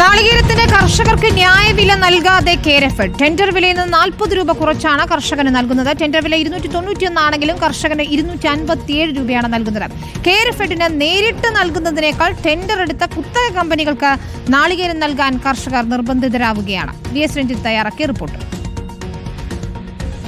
നാളികേരത്തിന് കർഷകർക്ക് ന്യായവില നൽകാതെ കേരഫെഡ് ടെൻഡർ വിലയിൽ നിന്ന് നാൽപ്പത് രൂപ കുറച്ചാണ് കർഷകന് നൽകുന്നത്. ടെൻഡർ വില ഇരുന്നൂറ്റി തൊണ്ണൂറ്റിയൊന്നാണെങ്കിലും കർഷകന് ഇരുന്നൂറ്റി അൻപത്തിയേഴ് രൂപയാണ് നൽകുന്നത്. കേരഫെഡിന് നേരിട്ട് നൽകുന്നതിനേക്കാൾ ടെൻഡർ എടുത്ത കുത്തക കമ്പനികൾക്ക് നാളികേരം നൽകാൻ കർഷകർ നിർബന്ധിതരാവുകയാണ്. വി എസ് രഞ്ജിത്ത് തയ്യാറാക്കിയ റിപ്പോർട്ട്.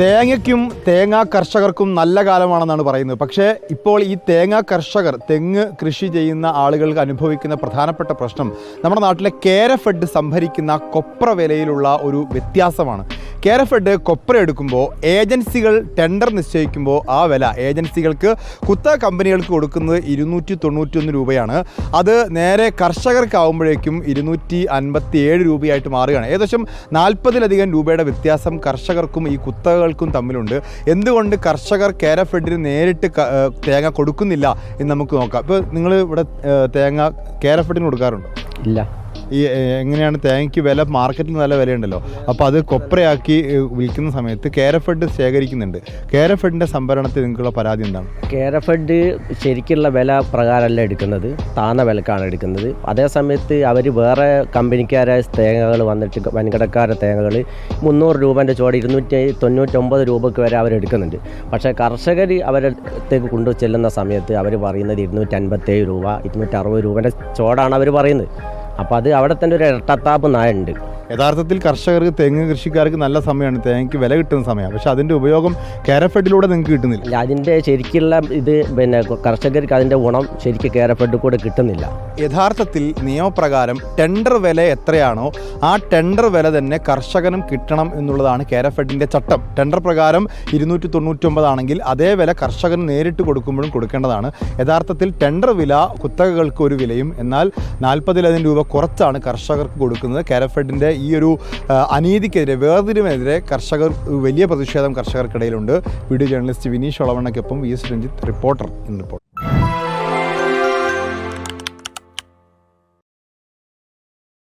തേങ്ങയ്ക്കും തേങ്ങാ കർഷകർക്കും നല്ല കാലമാണെന്നാണ് പറയുന്നത്. പക്ഷേ ഇപ്പോൾ ഈ തേങ്ങാ കർഷകർ തെങ്ങ് കൃഷി ചെയ്യുന്ന ആളുകൾക്ക് അനുഭവിക്കുന്ന പ്രധാനപ്പെട്ട പ്രശ്നം നമ്മുടെ നാട്ടിലെ കേരഫെഡ് സംഭരിക്കുന്ന കൊപ്ര വിലയിലുള്ള ഒരു വ്യത്യാസമാണ്. കേരഫെഡ് കൊപ്ര എടുക്കുമ്പോൾ ഏജൻസികൾ ടെൻഡർ നിശ്ചയിക്കുമ്പോൾ ആ വില ഏജൻസികൾക്ക് കുത്ത കമ്പനികൾക്ക് കൊടുക്കുന്നത് ഇരുന്നൂറ്റി തൊണ്ണൂറ്റൊന്ന് രൂപയാണ്. അത് നേരെ കർഷകർക്കാവുമ്പോഴേക്കും ഇരുന്നൂറ്റി അൻപത്തി ഏഴ് രൂപയായിട്ട് മാറുകയാണ്. ഏകദേശം നാൽപ്പതിലധികം രൂപയുടെ വ്യത്യാസം കർഷകർക്കും ഈ കുത്തകകൾക്കും തമ്മിലുണ്ട്. എന്തുകൊണ്ട് കർഷകർ കേരഫെഡിന് നേരിട്ട് തേങ്ങ കൊടുക്കുന്നില്ല എന്ന് നമുക്ക് നോക്കാം. ഇപ്പോൾ നിങ്ങൾ ഇവിടെ തേങ്ങ കേരഫെഡിന് കൊടുക്കാറുണ്ടോ? ഇല്ല. ഈ എങ്ങനെയാണ് തേങ്ങയ്ക്ക് വില മാർക്കറ്റിൽ നല്ല വിലയുണ്ടല്ലോ. അപ്പോൾ അത് കൊപ്രയാക്കി വിൽക്കുന്ന സമയത്ത് കേരഫെഡ് ശേഖരിക്കുന്നുണ്ട്. കേരഫെഡിന്റെ സംഭരണത്തിൽ നിങ്ങൾക്കുള്ള പരാതി എന്താണ്? കേരഫെഡ് ശരിക്കുള്ള വില പ്രകാരമല്ല എടുക്കുന്നത്. താന്ന വിലക്കാണ് എടുക്കുന്നത്. അതേ സമയത്ത് അവർ വേറെ കമ്പനിക്കാരായ തേങ്ങകൾ വന്നിട്ട് വൻകിടക്കാരെ തേങ്ങകൾ മുന്നൂറ് രൂപേന്റെ ചോട് ഇരുന്നൂറ്റി തൊണ്ണൂറ്റൊമ്പത് രൂപയ്ക്ക് വരെ അവരെടുക്കുന്നുണ്ട് പക്ഷേ കർഷകർ അവരടുത്തേക്ക് കൊണ്ടു ചെല്ലുന്ന സമയത്ത് അവർ പറയുന്നത് ഇരുന്നൂറ്റി അൻപത്തേഴ് രൂപ ഇരുന്നൂറ്റി അറുപത് രൂപേന്റെ ചോടാണ് അവർ പറയുന്നത്. അപ്പോൾ അത് അവിടെ തന്നെ ഒരു ഇരട്ടത്താപ്പ് നായുണ്ട് യഥാർത്ഥത്തിൽ കർഷകർക്ക് തെങ്ങ് കൃഷിക്കാർക്ക് നല്ല സമയമാണ്. തേങ്ങയ്ക്ക് വില കിട്ടുന്ന സമയമാണ്. പക്ഷേ അതിന്റെ ഉപയോഗം കേരഫെഡിലൂടെ നിങ്ങൾക്ക് കിട്ടുന്നില്ല. ഇല്ല, അതിന്റെ ശരിക്കുള്ള ഇത് പിന്നെ കർഷകർക്ക് അതിന്റെ ഗുണം ശരിക്കും കേരഫെഡ് കൂടെ കിട്ടുന്നില്ല. യഥാർത്ഥത്തിൽ നിയമപ്രകാരം ടെൻഡർ വില എത്രയാണോ ആ ടെൻഡർ വില തന്നെ കർഷകനും കിട്ടണം എന്നുള്ളതാണ് കേരഫെഡിന്റെ ചട്ടം. ടെൻഡർ പ്രകാരം ഇരുന്നൂറ്റി തൊണ്ണൂറ്റൊമ്പതാണെങ്കിൽ അതേ വില കർഷകന് നേരിട്ട് കൊടുക്കുമ്പോഴും കൊടുക്കേണ്ടതാണ്. യഥാർത്ഥത്തിൽ ടെൻഡർ വില കുത്തകകൾക്ക് ഒരു വിലയും എന്നാൽ നാൽപ്പതിലധികം രൂപ കുറച്ചാണ് കർഷകർക്ക് കൊടുക്കുന്നത് കേരഫെഡിന്റെ ഈ ഒരു അനീതിക്കെതിരെ വേർതിരിവിനെതിരെ കർഷകർ വലിയ പ്രതിഷേധം കർഷകർക്കിടയിലുണ്ട്. വീഡിയോ ജേർണലിസ്റ്റ് വിനീഷ് ഒളവണ്ണയ്ക്കൊപ്പം വി എസ് രഞ്ജിത്ത് റിപ്പോർട്ടർ ഇന്ന്